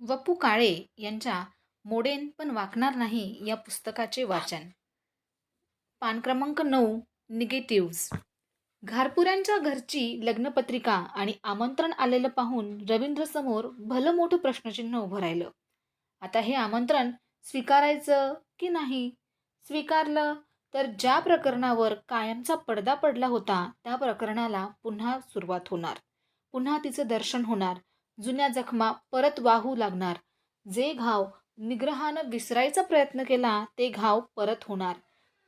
वपू काळे यांच्या मोडेन पण वाकणार नाही या पुस्तकाचे वाचन. पान क्रमांक नऊ निगेटिव्ज. घारपुऱ्यांच्या घरची लग्नपत्रिका आणि आमंत्रण आलेलं पाहून रवींद्रसमोर भलं मोठं प्रश्नचिन्ह उभं राहिलं. आता हे आमंत्रण स्वीकारायचं की नाही? स्वीकारलं तर ज्या प्रकरणावर कायमचा पडदा पडला होता त्या प्रकरणाला पुन्हा सुरुवात होणार. पुन्हा तिचं दर्शन होणार. जुन्या जखमा परत वाहू लागणार. जे घाव निग्रहानं विसरायचा प्रयत्न केला ते घाव परत होणार.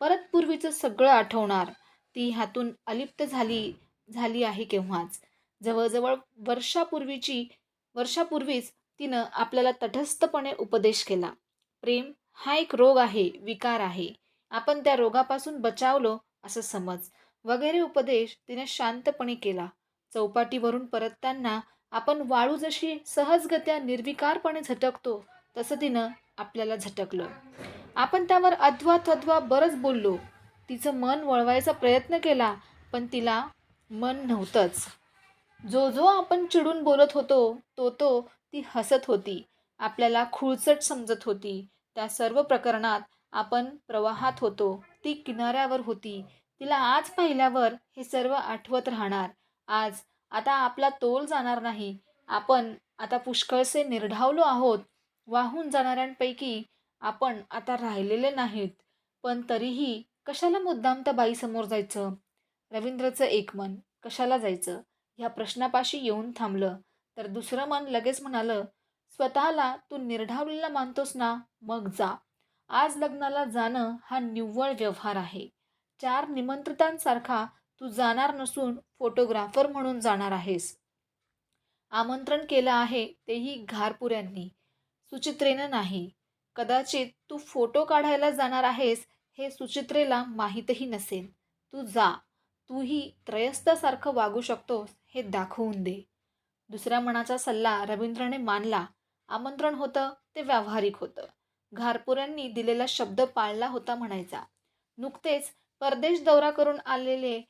परत पूर्वीचं सगळं आठवणार. ती ह्यातून अलिप्त झाली झाली आहे केव्हाच. जवळजवळ वर्षापूर्वीची वर्षापूर्वीच तिनं आपल्याला तटस्थपणे उपदेश केला. प्रेम हा एक रोग आहे विकार आहे. आपण त्या रोगापासून बचावलो असं समज. वगैरे उपदेश तिने शांतपणे केला. चौपाटीवरून परतताना आपण वाळू जशी सहजगत्या निर्विकारपणे झटकतो तसं तिनं आपल्याला झटकलं. आपण त्यावर अध्वा तध्वा बरंच बोललो. तिचं मन वळवायचा प्रयत्न केला पण तिला मन नव्हतंच. जो जो आपण चिडून बोलत होतो तो तो ती हसत होती. आपल्याला खुळचट समजत होती. त्या सर्व प्रकरणात आपण प्रवाहात होतो. ती किनाऱ्यावर होती. तिला आज पाहिल्यावर हे सर्व आठवत राहणार. आज आता आपला तोल जाणार नाही. आपण आता पुष्कळसे निर्ढावलो आहोत. वाहून जाणाऱ्यांपैकी आपण आता राहिलेले नाहीत. पण तरीही कशाला मुद्दाम त्या बाईसमोर जायचं? रवींद्रचं एक मन. कशाला जायचं? ह्या प्रश्नापाशी येऊन थांबलं. तर दुसरं मन लगेच म्हणालं स्वतःला तू निर्ढावलेला मानतोस ना? मग जा. आज लग्नाला जाणं हा निव्वळ व्यवहार आहे. चार निमंत्रितांसारखा तू जाणार नसून फोटोग्राफर म्हणून जाणार आहेस. आमंत्रण केलं आहे तेही घारपुऱ्यांनी सुचित्रेनं नाही. कदाचित तू फोटो काढायला जाणार आहेस हे सुचित्रेला माहीतही नसेल. तू जा. तूही त्रयस्थासारखं वागू शकतोस हे दाखवून दे. दुसऱ्या मनाचा सल्ला रवींद्रने मानला. आमंत्रण होतं ते व्यावहारिक होतं. घारपुऱ्यांनी दिलेला शब्द पाळला होता म्हणायचा. नुकतेच परदेश दौरा करून आलेले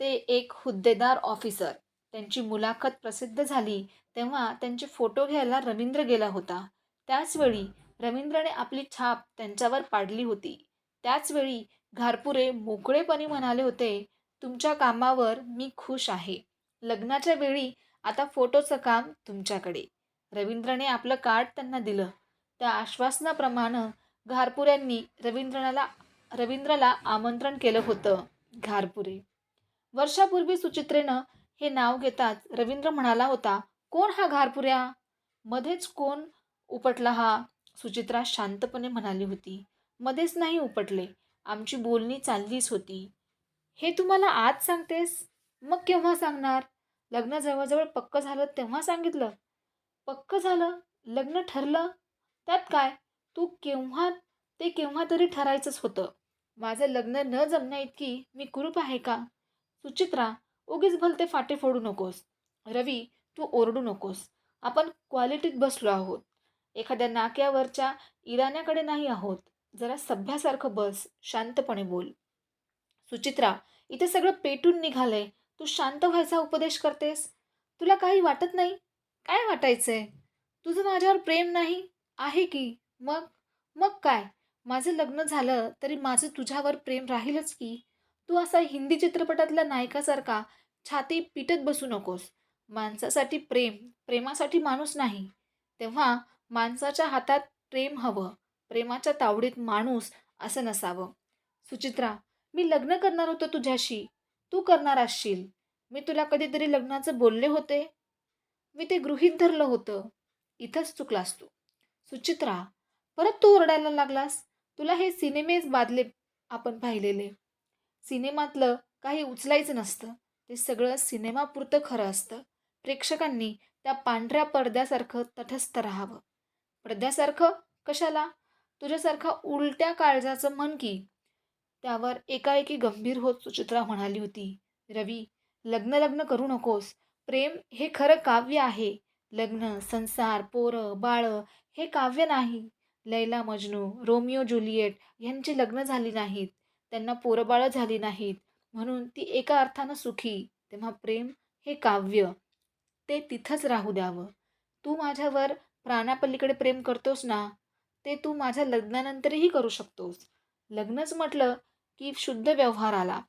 ते एक हुद्देदार ऑफिसर त्यांची मुलाखत प्रसिद्ध झाली तेव्हा त्यांचे फोटो घ्यायला रवींद्र गेला होता. त्याचवेळी रवींद्रने आपली छाप त्यांच्यावर पाडली होती. त्याचवेळी घारपुरे मोकळेपणी म्हणाले होते तुमच्या कामावर मी खुश आहे. लग्नाच्या वेळी आता फोटोचं काम तुमच्याकडे. रवींद्रने आपलं कार्ड त्यांना दिलं. त्या आश्वासनाप्रमाणे घारपुऱ्यांनी रवींद्रनाला रवींद्रला आमंत्रण केलं होतं. घारपुरे वर्षापूर्वी सुचित्रेनं हे नाव घेताच रवींद्र म्हणाला होता कोण हा घारपुऱ्या? मध्येच कोण उपटला हा? सुचित्रा शांतपणे म्हणाली होती मध्येच नाही उपटले. आमची बोलणी चाललीच होती. हे तुम्हाला आज सांगतेस? मग केव्हा सांगणार? लग्न जवळजवळ पक्क झालं तेव्हा सांगितलं. पक्क झालं? लग्न ठरलं? त्यात काय? तू केव्हा ते केव्हा तरी ठरायचंच होतं. माझं लग्न न जमण्या इतकी मी कुरूप आहे का? सुचित्रा उगीच भलते फाटे फोडू नकोस. रवी तू ओरडू नकोस. आपण क्वालिटीत बसलो आहोत. एखाद्या नाक्यावरच्या इराण्याकडे नाही आहोत. जरा सभ्यासारखं बस शांतपणे बोल. सुचित्रा इथे सगळं पेटून निघालंय. तू शांत व्हायचा उपदेश करतेस? तुला काही वाटत नाही? काय वाटायचंय? तुझं माझ्यावर प्रेम नाही? आहे की? मग? मग काय? माझं लग्न झालं तरी माझं तुझ्यावर प्रेम राहीलच की? तू असा हिंदी चित्रपटातल्या नायकासारखा छाती पिटत बसू नकोस. माणसासाठी प्रेम प्रेमासाठी माणूस नाही. तेव्हा माणसाच्या हातात प्रेम हवं प्रेमाच्या तावडीत माणूस असं नसावं. सुचित्रा मी लग्न करणार होतो तुझ्याशी. तू करणार असशील. मी तुला कधीतरी लग्नाचं बोलले होते. मी ते गृहीत धरलं होतं. इथंच चुकलास तू. सुचित्रा परत तू ओरडायला लागलास? तुला हे सिनेमेच बादले आपण पाहिलेले. सिनेमातलं काही उचलायचं नसतं. ते सगळं सिनेमापुरतं खरं असतं. प्रेक्षकांनी त्या पांढऱ्या पडद्यासारखं तटस्थ राहावं. पडद्यासारखं? कशाला? तुझ्यासारखा उलट्या काळजाचं मन की? त्यावर एकाएकी गंभीर होत सुचित्रा म्हणाली होती रवी लग्न लग्न करू नकोस. प्रेम हे खरं काव्य आहे. लग्न संसार पोरं बाळं हे काव्य नाही. लैला मजनू रोमिओ जुलिएट यांची लग्न झाली नाहीत. त्यांना पोरबाळं झाली नाहीत. म्हणून ती एका अर्थानं सुखी. तेव्हा प्रेम हे काव्य. ते तिथंच राहू द्यावं. तू माझ्यावर प्राणापलीकडे प्रेम करतोस ना? ते तू माझ्या लग्नानंतरही करू शकतोस. लग्नच म्हटलं की शुद्ध व्यवहार आला.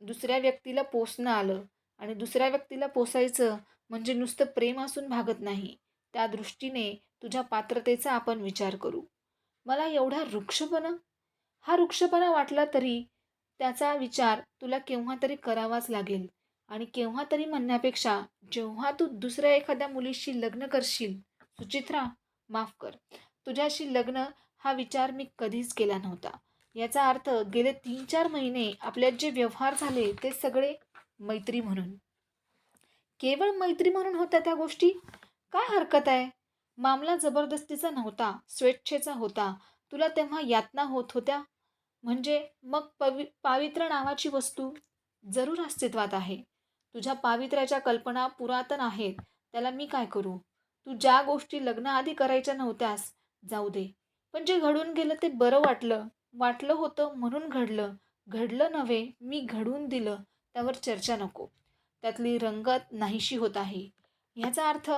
दुसऱ्या व्यक्तीला पोसणं आलं. आणि दुसऱ्या व्यक्तीला पोसायचं म्हणजे नुसतं प्रेम असून भागत नाही. त्या दृष्टीने तुझ्या पात्रतेचा आपण विचार करू. मला एवढा वृक्षपणा हा वृक्षपणा वाटला तरी त्याचा विचार तुला केव्हा तरी करावाच लागेल. आणि केव्हा तरी म्हणण्यापेक्षा जेव्हा तू दुसऱ्या एखाद्या मुलीशी लग्न करशील सुचित्रा माफ कर. तुझ्याशी लग्न हा विचार मी कधीच केला नव्हता. याचा अर्थ गेले तीन चार महिने आपल्यात जे व्यवहार झाले ते सगळे मैत्री म्हणून. केवळ मैत्री म्हणून होत्या त्या गोष्टी? काय हरकत आहे? मामला जबरदस्तीचा नव्हता स्वेच्छेचा होता. तुला तेव्हा यातना होत होत्या? म्हणजे मग पवि पावित्र नावाची वस्तू जरूर अस्तित्वात आहे. तुझ्या पावित्र्याच्या कल्पना पुरातन आहेत. त्याला मी काय करू? तू ज्या गोष्टी लग्नाआधी करायच्या नव्हत्यास जाऊ दे. पण जे घडून गेलं ते बरं वाटलं. वाटलं होतं म्हणून घडलं. घडलं नव्हे मी घडून दिलं. त्यावर चर्चा नको. त्यातली रंगत नाहीशी होत आहे. ह्याचा अर्थ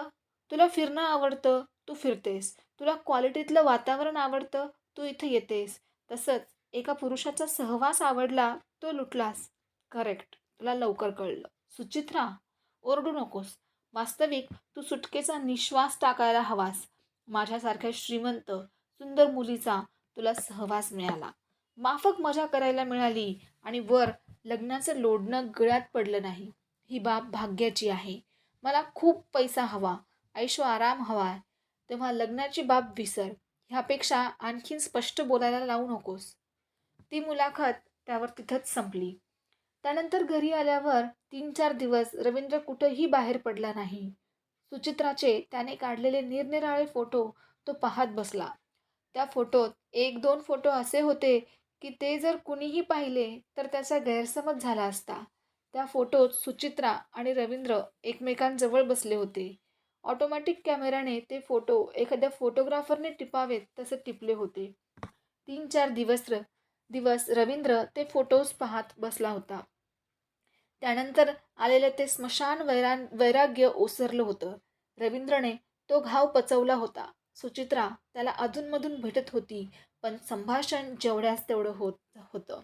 तुला फिरणं आवडतं तू फिरतेस. तुला क्वालिटीतलं वातावरण आवडतं तू इथं येतेस. तसंच एका पुरुषाचा सहवास आवडला तो लुटलास. करेक्ट तुला लवकर कळलं. सुचित्रा ओरडू नकोस. वास्तविक तू सुटकेचा निश्वास टाकायला हवास. माझ्यासारख्या श्रीमंत सुंदर मुलीचा तुला सहवास मिळाला. माफक मजा करायला मिळाली आणि वर लग्नाचं लोडणं गळ्यात पडलं नाही. ही बाब भाग्याची आहे. मला खूप पैसा हवा. ऐशो आराम हवा. तेव्हा लग्नाची बाब विसर. ह्यापेक्षा आणखीन स्पष्ट बोलायला लावू नकोस. ती मुलाखत त्यावर तिथंच संपली. त्यानंतर घरी आल्यावर तीन चार दिवस रवींद्र कुठंही बाहेर पडला नाही. सुचित्राचे त्याने काढलेले निरनिराळे फोटो तो पाहत बसला. त्या फोटोत एक दोन फोटो असे होते की ते जर कुणीही पाहिले तर त्याचा गैरसमज झाला असता. त्या फोटोत सुचित्रा आणि रवींद्र एकमेकांजवळ बसले होते. ऑटोमॅटिक कॅमेराने ते फोटो एखाद्या फोटोग्राफरने टिपावेत तसे टिपले होते. तीन चार दिवस र दिवस रवींद्र ते फोटोज पाहत बसला होता. त्यानंतर आलेलं ते स्मशान वैरा वैराग्य ओसरलं होतं. रवींद्रने तो घाव पचवला होता. सुचित्रा त्याला अधूनमधून भेटत होती पण संभाषण जेवढ्यास तेवढं होत होतं.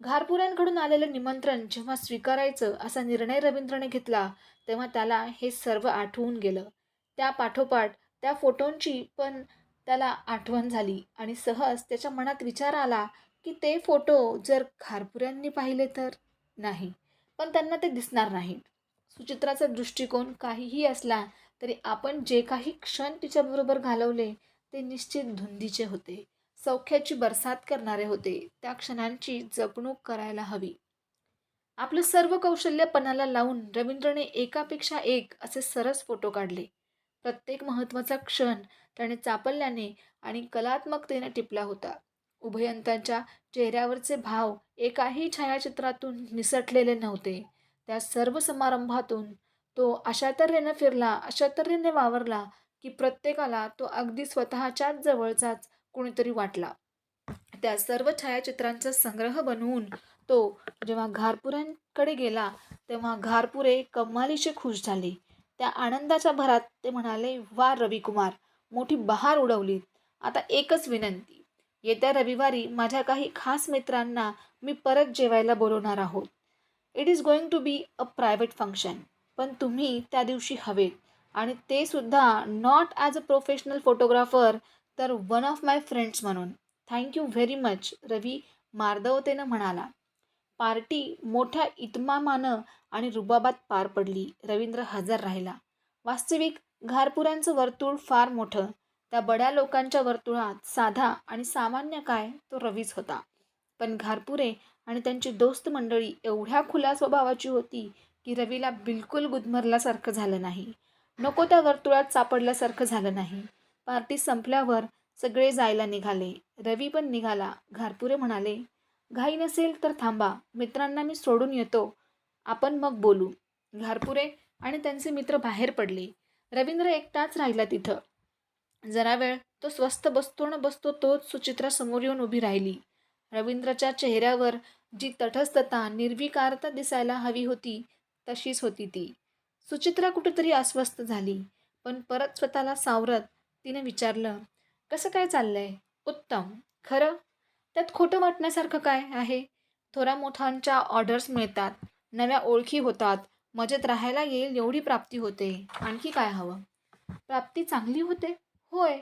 घारपुऱ्यांकडून आलेलं निमंत्रण जेव्हा स्वीकारायचं असा निर्णय रवींद्रने घेतला तेव्हा त्याला हे सर्व आठवून गेलं. त्या पाठोपाठ त्या फोटोंची पण त्याला आठवण झाली आणि सहज त्याच्या मनात विचार आला की ते फोटो जर खारपुऱ्यांनी पाहिले तर नाही पण त्यांना ते दिसणार नाहीत सुचित्राचा दृष्टिकोन काहीही असला तरी आपण जे काही क्षण तिच्याबरोबर घालवले ते निश्चित धुंदीचे होते. सौख्याची बरसात करणारे होते. त्या क्षणांची जपणूक करायला हवी. आपलं सर्व कौशल्य पणाला लावून रवींद्रने एकापेक्षा एक असे सरस फोटो काढले. प्रत्येक महत्त्वाचा क्षण त्याने चापल्याने आणि कलात्मकतेने टिपला होता. उभयंतांच्या चेहऱ्यावरचे भाव एकाही छायाचित्रातून निसटलेले नव्हते. त्या सर्व समारंभातून तो अशा तऱ्हेनं फिरला अशा तऱ्हेने वावरला की प्रत्येकाला तो अगदी स्वतःच्याच जवळचाच कोणीतरी वाटला. त्या सर्व छायाचित्रांचा संग्रह बनवून तो जेव्हा घारपुऱ्यांकडे गेला तेव्हा घारपुरे कमालीचे खुश झाले. त्या आनंदाच्या भरात ते म्हणाले वा रविकुमार मोठी बहार उडवलीत. आता एकच विनंती येत्या रविवारी माझ्या काही खास मित्रांना मी परत जेवायला बोलवणार आहोत. It is going to be a private function पण तुम्ही त्या दिवशी हवेत. आणि ते सुद्धा not as a professional photographer तर वन ऑफ माय फ्रेंड्स म्हणून. Thank you very much Ravi मार्दवतेनं म्हणाला. पार्टी मोठ्या इतमामानं आणि रुबाबात पार पडली. रवींद्र हजर राहिला. वास्तविक घारपुऱ्यांचं वर्तुळ फार मोठं. त्या बड्या लोकांच्या वर्तुळात साधा आणि सामान्य काय तो रवीच होता. पण घारपुरे आणि त्यांची दोस्त मंडळी एवढ्या खुल्या स्वभावाची होती की रवीला बिलकुल गुदमरल्यासारखं झालं नाही. नको त्या वर्तुळात सापडल्यासारखं झालं नाही. पार्टी संपल्यावर सगळे जायला निघाले. रवी पण निघाला. घारपुरे म्हणाले घाई नसेल तर थांबा. मित्रांना मी सोडून येतो. आपण मग बोलू. घारपुरे आणि त्यांचे मित्र बाहेर पडले. रवींद्र एकटाच राहिला तिथं. जरा वेळ तो स्वस्त बसतो न बसतो तोच सुचित्रा समोर येऊन उभी राहिली. रवींद्रच्या चेहऱ्यावर जी तटस्थता निर्विकारता दिसायला हवी होती तशीच होती ती. सुचित्रा कुठेतरी अस्वस्थ झाली पण परत स्वतःला सावरत तिने विचारलं कसं काय चाललंय? उत्तम? खरं? त्यात खोटं वाटण्यासारखं काय आहे? थोड्या मोठ्यांच्या ऑर्डर्स मिळतात नव्या ओळखी होतात मजेत राहायला येईल एवढी प्राप्ती होते आणखी काय हवं? प्राप्ती चांगली होते. होय.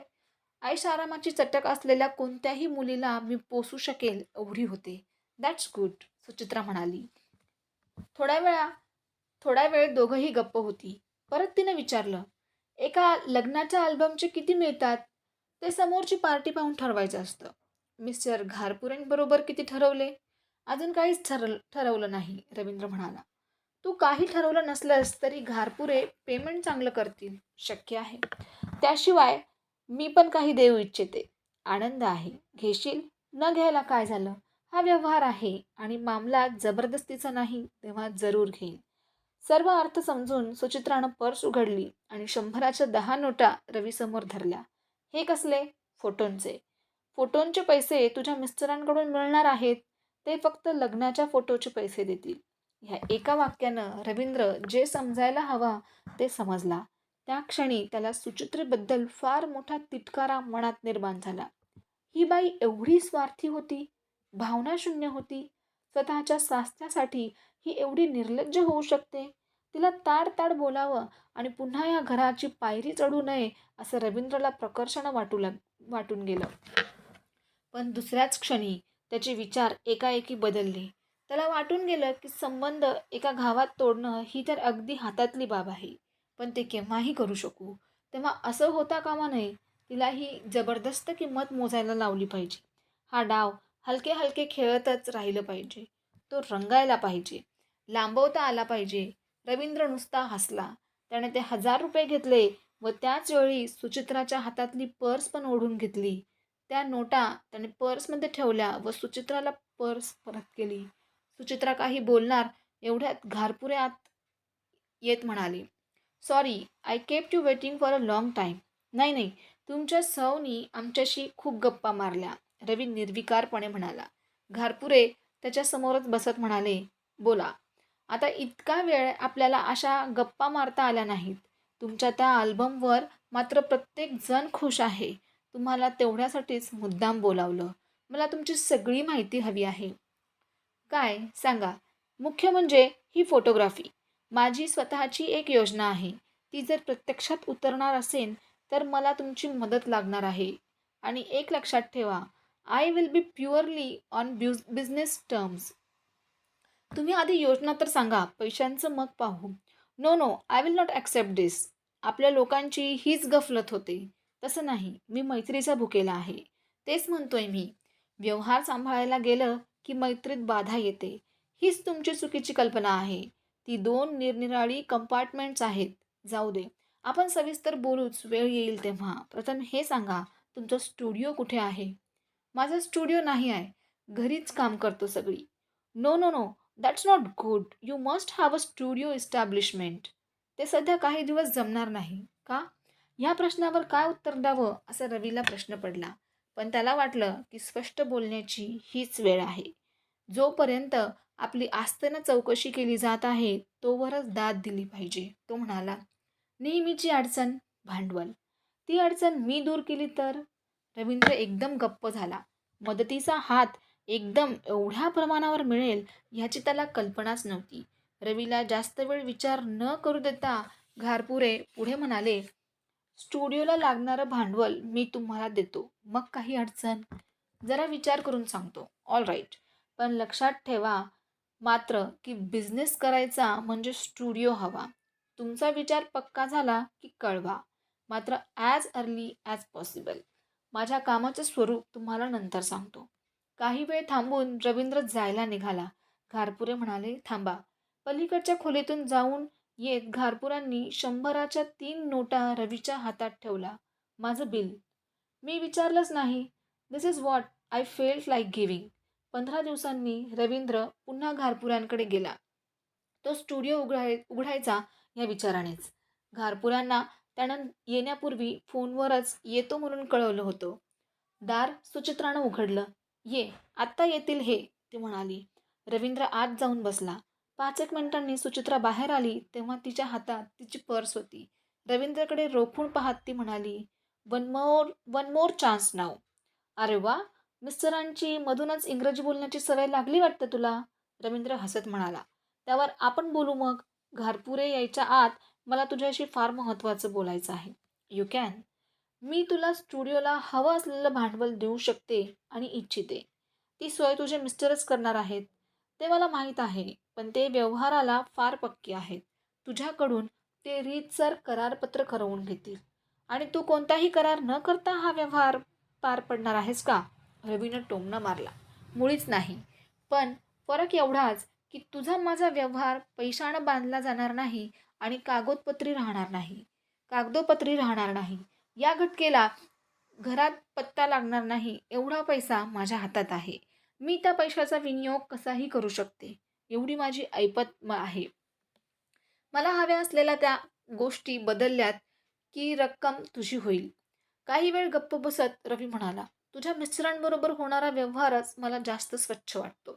आईश आरामाची चटक असलेल्या कोणत्याही मुलीला मी पोसू शकेल एवढी होते. दॅट्स गुड सुचित्रा म्हणाली. थोड्या वेळा थोड्या वेळ दोघंही गप्प होती. परत तिने विचारलं एका लग्नाच्या अल्बमचे किती मिळतात? ते समोरची पार्टी पाहून ठरवायचं असतं. मिस्टर घारपुरेंबरोबर किती ठरवले? अजून काहीच ठरल ठरवलं नाही रवींद्र म्हणाला. तू काही ठरवलं नसलंस तरी घारपुरे पेमेंट चांगलं करतील. शक्य आहे. त्याशिवाय मी पण काही देऊ इच्छिते. आनंद आहे. घेशील? न घ्यायला काय झालं? हा व्यवहार आहे आणि मामला जबरदस्तीचा नाही तेव्हा जरूर घेईन सर्व अर्थ समजून सुचित्रानं पर्स उघडली आणि शंभराच्या दहा नोटा रवीसमोर धरल्या. हे कसले? फोटोंचे. फोटोंचे पैसे तुझ्या मिस्टरांकडून मिळणार आहेत. ते फक्त लग्नाच्या फोटोचे पैसे देतील. ह्या एका वाक्यानं रवींद्र जे समजायला हवा ते समजला. त्या क्षणी त्याला सुचित्रेबद्दल फार मोठा तिटकारा मनात निर्माण झाला. ही बाई एवढी स्वार्थी होती भावनाशून्य होती स्वतःच्या स्वास्थ्यासाठी ही एवढी निर्लज्ज होऊ शकते? तिला ताड ताड बोलावं आणि पुन्हा या घराची पायरी चढू नये असं रवींद्रला प्रकर्षानं वाटू लाग वाटून गेलं. पण दुसऱ्याच क्षणी त्याचे विचार एकाएकी बदलले. त्याला वाटून गेलं की संबंध एका घावात तोडणं ही तर अगदी हातातली बाब आहे. पण ते केव्हाही करू शकू. तेव्हा असं होता कामा नये. तिला ही जबरदस्त किंमत मोजायला लावली पाहिजे. हा डाव हलके हलके खेळतच राहिलं पाहिजे. तो रंगायला पाहिजे. लांबवता आला पाहिजे. रवींद्र नुसता हसला. त्याने ते हजार रुपये घेतले व त्याच वेळी सुचित्राच्या हातातली पर्स पण ओढून घेतली. त्या नोटा त्याने पर्समध्ये ठेवल्या व सुचित्राला पर्स परत केली. सुचित्रा काही बोलणार एवढ्यात घारपुऱ्यात येत म्हणाले. Sorry I kept you waiting for a long time नाही नाही. तुमच्या सौनी आमच्याशी खूप गप्पा मारल्या. रवी निर्विकारपणे म्हणाला. घारपुरे त्याच्यासमोरच बसत म्हणाले बोला. आता इतका वेळ आपल्याला अशा गप्पा मारता आल्या नाहीत. तुमच्या त्या अल्बमवर मात्र प्रत्येक जण खुश आहे. तुम्हाला तेवढ्यासाठीच मुद्दाम बोलावलं. मला तुमची सगळी माहिती हवी आहे. काय? सांगा. मुख्य म्हणजे ही फोटोग्राफी. माझी स्वतःची एक योजना आहे. ती जर प्रत्यक्षात उतरणार असेल तर मला तुमची मदत लागणार आहे. आणि एक लक्षात ठेवा I will be purely on ब्युज business terms तुम्ही आधी योजना तर सांगा पैशांचं मग पाहू. No no I will not accept this आपल्या लोकांची हीच गफलत होते. तसं नाही मी मैत्रीचा भुकेला आहे. तेच म्हणतोय मी. व्यवहार सांभाळायला गेलं की मैत्रीत बाधा येते. हीच तुमची चुकीची कल्पना आहे. ती दोन निरनिराळी कंपार्टमेंट्स आहेत. जाऊ दे. आपण सविस्तर बोलूच वेळ येईल तेव्हा. प्रथम हे सांगा तुमचा स्टुडिओ कुठे आहे? माझा स्टुडिओ नाही आहे. घरीच काम करतो सगळी. No no no that's not good you must have a studio establishment ते सध्या काही दिवस जमणार नाही. का? ह्या प्रश्नावर काय उत्तर द्यावं? असा रवीला प्रश्न पडला. पण त्याला वाटलं की स्पष्ट बोलण्याची हीच वेळ आहे. जोपर्यंत आपली आस्तेनं चौकशी केली जात आहे तोवरच दाद दिली पाहिजे. तो म्हणाला नेहमीची अडचण भांडवल. ती अडचण मी दूर केली तर? रवींद्र एकदम गप्प झाला. मदतीचा हात एकदम एवढ्या प्रमाणावर मिळेल ह्याची त्याला कल्पनाच नव्हती. रवीला जास्त वेळ विचार न करू देता घारपुरे पुढे म्हणाले स्टुडिओला लागणारं भांडवल मी तुम्हाला देतो. मग काही अडचण? जरा विचार करून सांगतो. All right. पण लक्षात ठेवा मात्र की बिझनेस करायचा म्हणजे स्टुडिओ हवा. तुमचा विचार पक्का झाला की कळवा. मात्र ॲज अर्ली ॲज पॉसिबल माझ्या कामाचं स्वरूप तुम्हाला नंतर सांगतो. काही वेळ थांबून रवींद्र जायला निघाला. घारपुरे म्हणाले थांबा. पलीकडच्या खोलीतून जाऊन येत घारपुरांनी शंभराच्या तीन नोटा रवीच्या हातात ठेवला. माझं बिल. मी विचारलंच नाही. This is what I felt like giving पंधरा दिवसांनी रवींद्र पुन्हा घारपुऱ्यांकडे गेला. तो स्टुडिओ उघडाय उघडायचा या विचारानेच. घारपुरांना त्यानं येण्यापूर्वी फोनवरच येतो म्हणून कळवलं होतं. दार सुचित्रानं उघडलं. ये आत्ता येतील हे ती म्हणाली. रवींद्र आत जाऊन बसला. पाच एक मिनिटांनी सुचित्रा बाहेर आली तेव्हा तिच्या हातात तिची पर्स होती. रवींद्रकडे रोखून पाहत ती म्हणाली one more one more chance नाव अरे वा! मिस्टरांची मधूनच इंग्रजी बोलण्याची सवय लागली वाटतं तुला? रवींद्र हसत म्हणाला. त्यावर आपण बोलू मग? घारपुरे यायच्या आत मला तुझ्याशी फार महत्त्वाचं बोलायचं आहे. यू कॅन मी तुला स्टुडिओला हवं असलेलं भांडवल देऊ शकते आणि इच्छिते. ती सोय तुझे मिस्टरच करणार आहेत. ते मला माहीत आहे पण ते व्यवहाराला फार पक्के आहेत. तुझ्याकडून ते रीतसर करारपत्र करवून घेतील. आणि तू कोणताही करार न करता हा व्यवहार पार पडणार आहेस का? रवीनं टोमणा मारला. मुळीच नाही. पण फरक एवढाच की तुझा माझा व्यवहार पैशानं बांधला जाणार नाही आणि कागदपत्री राहणार नाही. कागदोपत्री राहणार नाही. या घटकेला घरात पत्ता लागणार नाही एवढा पैसा माझ्या हातात आहे. मी त्या पैशाचा विनियोग कसाही करू शकते एवढी माझी ऐपत म- आहे. मला हव्या असलेल्या त्या गोष्टी बदलल्यात की रक्कम तुझी होईल. काही वेळ गप्प बसत रवी म्हणाला तुझ्या मिस्टरांबरोबर होणारा व्यवहारच मला जास्त स्वच्छ वाटतो.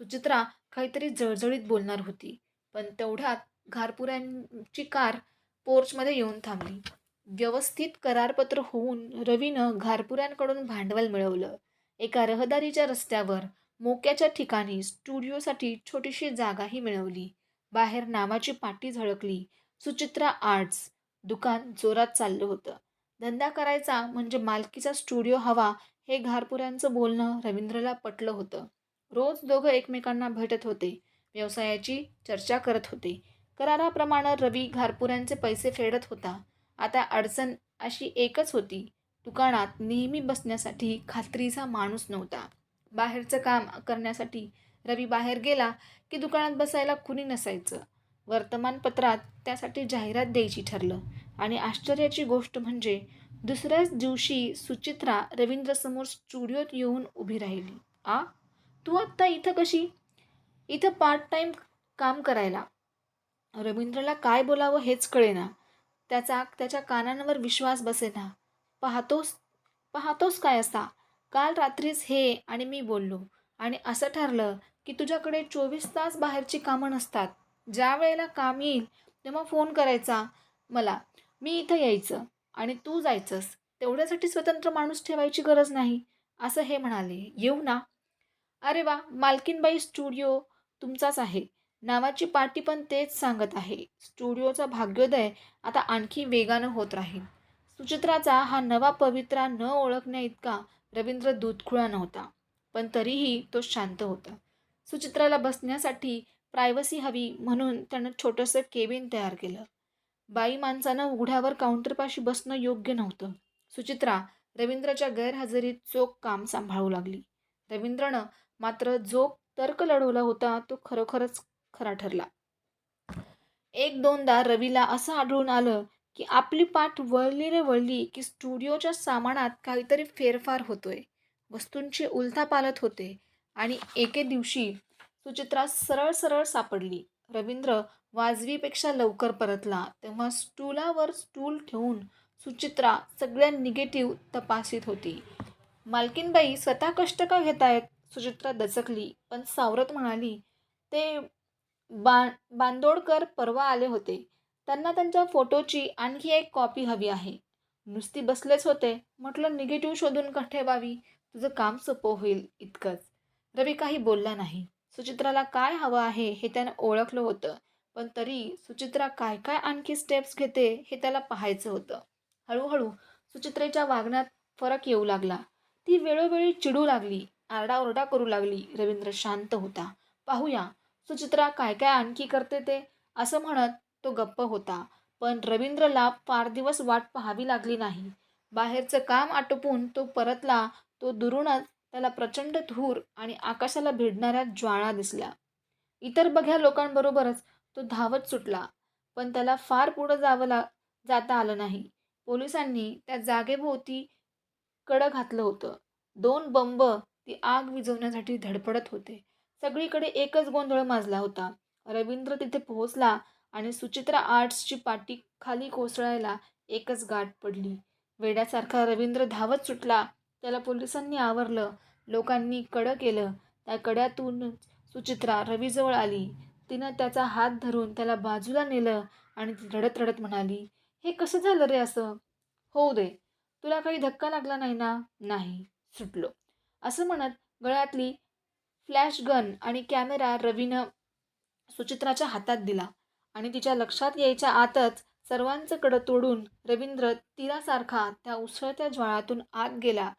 सुचित्रा काहीतरी जळजळीत बोलणार होती पण तेवढ्यात घारपुऱ्यांची कार पोर्चमध्ये येऊन थांबली. व्यवस्थित करारपत्र होऊन रवीनं घारपुऱ्यांकडून भांडवल मिळवलं. एका रहदारीच्या रस्त्यावर मोक्याच्या ठिकाणी स्टुडिओसाठी छोटीशी जागाही मिळवली. बाहेर नावाची पाटी झळकली. सुचित्रा आर्ट्स दुकान जोरात चाललं होतं. धंदा करायचा म्हणजे मालकीचा स्टुडिओ हवा हे घारपुऱ्यांचं बोलणं रवींद्रला पटलं होतं. रोज दोघं एकमेकांना भेटत होते. व्यवसायाची चर्चा करत होते. कराराप्रमाणे रवी घारपुऱ्यांचे पैसे फेडत होता. आता अडचण अशी एकच होती. दुकानात नेहमी बसण्यासाठी खात्रीचा माणूस नव्हता. बाहेरचं काम करण्यासाठी रवी बाहेर गेला की दुकानात बसायला कुणी नसायचं. वर्तमानपत्रात त्यासाठी जाहिरात द्यायची ठरलं. आणि आश्चर्याची गोष्ट म्हणजे दुसऱ्याच दिवशी सुचित्रा रवींद्रसमोर स्टुडिओत येऊन उभी राहिली. आ? तू आत्ता इथं कशी? इथं पार्ट टाईम काम करायला. रवींद्रला काय बोलावं हेच कळेना. त्याचा त्याच्या कानांवर विश्वास बसेना. पाहतोस पाहतोस काय असा? काल रात्रीच हे आणि मी बोललो. आणि असं ठरलं की तुझ्याकडे चोवीस तास बाहेरची कामं नसतात. ज्या वेळेला काम येईल तेव्हा फोन करायचा मला. मी इथं यायचं आणि तू जायचंस. तेवढ्यासाठी स्वतंत्र माणूस ठेवायची गरज नाही असं हे म्हणाले. येऊ ना. अरे वा मालकीनबाई स्टुडिओ तुमचाच आहे. नावाची पाटी पण तेच सांगत आहे. स्टुडिओचा भाग्योदय आता आणखी वेगानं होत राहील. सुचित्राचा हा नवा पवित्रा न ओळखण्या इतका रवींद्र दूधखुळा नव्हता पण तरीही तो शांत होता. सुचित्राला बसण्यासाठी प्रायव्हसी हवी म्हणून त्यानं छोटंसं केबिन तयार केलं. बाई माणसानं उघड्यावर काउंटरपाशी बसणं योग्य नव्हतं. सुचित्रा रवींद्रच्या गैरहजेरीत चोख काम सांभाळू लागली. रवींद्रनं मात्र जो तर्क लढवला होता तो खरोखरच खरा ठरला. एक दोनदा रवीला असं आढळून आलं की आपली पाठ वळली रे वळली की स्टुडिओच्या सामानात काहीतरी फेरफार होतोय. वस्तूंची उलथापालत होते आणि एके दिवशी सुचित्रा सरळ सरळ सापडली. रवींद्र वाजवीपेक्षा लवकर परतला. तेव्हा स्टूलावर स्टूल ठेवून सुचित्रा सगळ्या निगेटिव्ह तपासित होती. मालकीनबाई स्वतः कष्ट का घेत आहेत सुचित्रा दचकली. पण सावरत म्हणाली ते बा बांदोडकर परवा आले होते. त्यांना त्यांच्या फोटोची आणखी एक कॉपी हवी आहे. नुसती बसलेच होते. म्हटलं निगेटिव्ह शोधून का ठेवावी तुझं काम सोपं होईल इतकंच. रवी काही बोलला नाही. सुचित्राला काय हवं आहे हे त्यानं ओळखलं होतं. पण तरी सुचित्रा काय काय आणखी स्टेप्स घेते हे त्याला पाहायचं होतं. हळूहळू सुचित्रेच्या वागण्यात फरक येऊ लागला. ती वेळोवेळी चिडू लागली. आरडाओरडा करू लागली. रवींद्र शांत होता. पाहूया. सुचित्रा काय काय आणखी करते ते? असं म्हणत तो गप्प होता. पण रवींद्रला फार दिवस वाट पाहावी लागली नाही. बाहेरचं काम आटोपून तो परतला. तो दुरूनच त्याला प्रचंड धूर आणि आकाशाला भिडणाऱ्या ज्वाळा दिसल्या. इतर बघ्या लोकांबरोबरच तो धावत सुटला पण त्याला फार पुढं जावं ला जाता आलं नाही. पोलिसांनी त्या जागेभोवती कडं घातलं होतं. दोन बंब ती आग विझवण्यासाठी धडपडत होते. सगळीकडे एकच गोंधळ माजला होता. रवींद्र तिथे पोहोचला आणि सुचित्रा आर्ट्सची पाटी खाली कोसळायला एकच गाठ पडली. वेड्यासारखा रवींद्र धावत सुटला. त्याला पोलिसांनी आवरलं. लोकांनी कडं केलं. त्या कड्यातून सुचित्रा रवीजवळ आली. तिनं त्याचा हात धरून त्याला बाजूला नेलं आणि ती रडत रडत म्हणाली हे कसं झालं रे असं? होऊ दे. तुला काही धक्का लागला नाही ना? नाही सुटलो. असं म्हणत गळ्यातली फ्लॅश गन आणि कॅमेरा रवीनं सुचित्राच्या हातात दिला आणि तिच्या लक्षात यायच्या आतच सर्वांचं कडं तोडून रवींद्र तिरासारखा त्या उसळत्या ज्वाळातून आत गेला.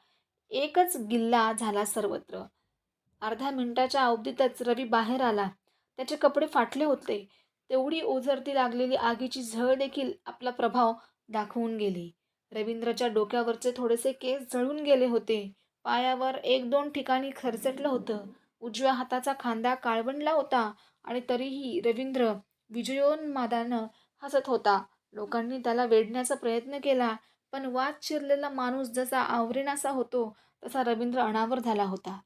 एकच गिल्ला झाला सर्वत्र. अर्ध्या मिनिटाच्या अवधीतच रवी बाहेर आला. त्याचे कपडे फाटले होते. तेवढी ओझरती लागलेली आगीची झळ देखील आपला प्रभाव दाखवून गेली. रवींद्रच्या डोक्यावरचे थोडेसे केस जळून गेले होते. पायावर एक दोन ठिकाणी खरचटलं होतं. उजव्या हाताचा खांदा काळवंडला होता आणि तरीही रवींद्र विजयोन्मादानं हसत होता. लोकांनी त्याला वेढण्याचा प्रयत्न केला. पण वाद शिरलेला माणूस जसा आवरेनासा होतो तसा रवींद्र अनावर झाला होता.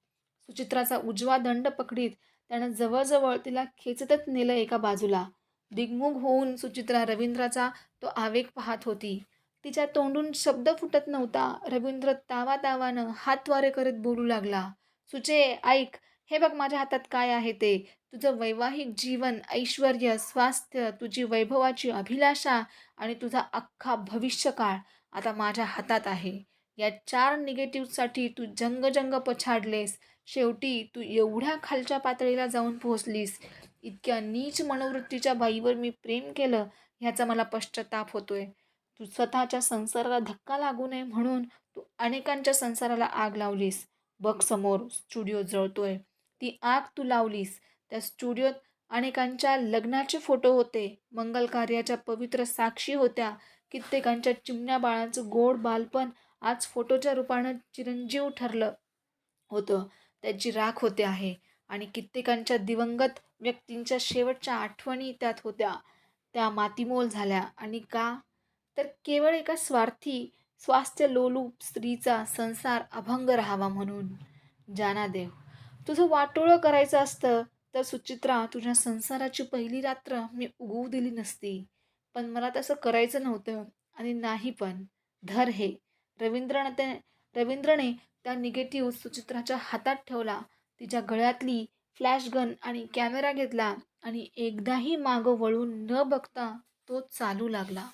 सुचित्राचा उजवा दंड पकडीत त्यानं जवळजवळ तिला खेचतच नेलं एका बाजूला. दिग्मुग होऊन सुचित्रा रवींद्राचा तो आवेग पाहत होती. तिच्या तोंडून शब्द फुटत नव्हता. रवींद्र तावा तावानं हातवारे करत बोलू लागला. सुचे ऐक हे बघ माझ्या हातात काय आहे ते. तुझं वैवाहिक जीवन ऐश्वर स्वास्थ्य तुझी वैभवाची अभिलाषा आणि तुझा अख्खा भविष्यकाळ. आता माझ्या हातात आहे. या चार निगेटिव्हसाठी तू जंगजंग पछाडलेस. शेवटी तू एवढ्या खालच्या पातळीला जाऊन पोहोचलीस. इतक्या नीच मनोवृत्तीच्या बाईवर मी प्रेम केलं ह्याचा मला पश्चाताप होतोय. तू स्वतःच्या संसाराला धक्का लागू नये म्हणून तू अनेकांच्या संसाराला आग लावलीस. बघ समोर स्टुडिओ जळतोय. ती आग तू लावलीस. त्या स्टुडिओत अनेकांच्या लग्नाचे फोटो होते. मंगल कार्याच्या पवित्र साक्षी होत्या. कित्येकांच्या चिमण्या बाळांचं गोड बालपण आज फोटोच्या रूपानं चिरंजीव ठरलं होतं. त्याची राख होते आहे आणि कित्येकांच्या दिवंगत व्यक्तींच्या शेवटच्या आठवणी त्यात होत्या. त्या मातीमोल झाल्या आणि का? तर केवळ एका स्वार्थी स्वास्थ्य लोलूप स्त्रीचा संसार अभंग राहावा म्हणून. जानादेव तुझं वाटोळं करायचं असतं तर सुचित्रा तुझ्या संसाराची पहिली रात्र मी उगवू दिली नसती. पण मला तसं करायचं नव्हतं आणि नाही पण. धर हे. रवींद्रनं ते रवींद्रने त्या निगेटिव्ह सुचित्राच्या हातात ठेवला. तिच्या गळ्यातली फ्लॅश गन आणि कॅमेरा घेतला आणि एकदाही मागं वळून न बघता तो चालू लागला.